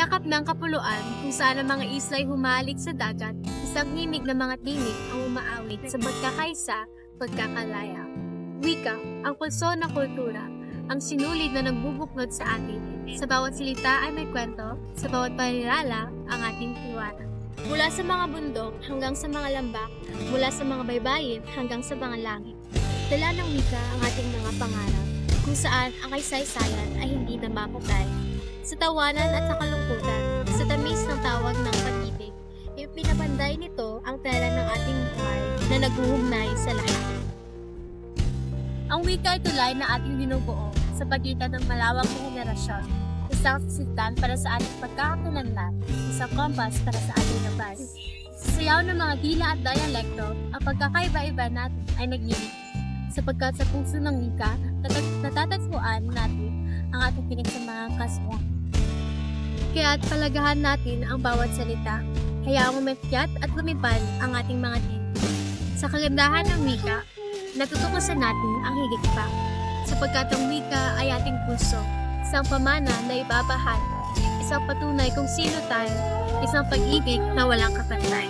yakap ng kapuluan kung saan ang mga isla'y humalik sa dagat, isang himig ng mga tinig ang umaawit sa pagkakaisa, pagkakalaya. Wika, ang pulso ng kultura, ang sinulid na nagbubukod sa atin. Sa bawat salita ay may kwento, sa bawat panilala ang ating tiwala. Mula sa mga bundok hanggang sa mga lambak, mula sa mga baybayin hanggang sa mga langit. Dala ng wika ang ating mga pangarap, kung saan ang kaysaysayan ay hindi na mapatay. Sa tawanan at sa kalungkutan, sa tamis ng tawag ng pag-ibig, ipinapanday nito ang tela ng ating buhay na naghuhugnay sa lahat. Ang wika ay tulay na ating binubuo sa pagitan ng malawak na henerasyon. Isang sitan para sa ating pagkakakilanlan, isang kompas para sa ating labas. Sa sayaw ng mga dila at dialekto, ang pagkakaiba-iba natin ay nagiging sapagkat sa puso ng wika, natat- natatagpuan natin ang ating pinagsamaang kaswa. Kaya't palagahan natin ang bawat salita, hayaang umakyat at lumipad ang ating mga dito. Sa kagandahan ng wika, natutuklasan natin ang higit pa, sapagkat ang wika ay ating puso, isang pamana na ibabahal, isang patunay kung sino tayo, isang pag-ibig na walang kapantay.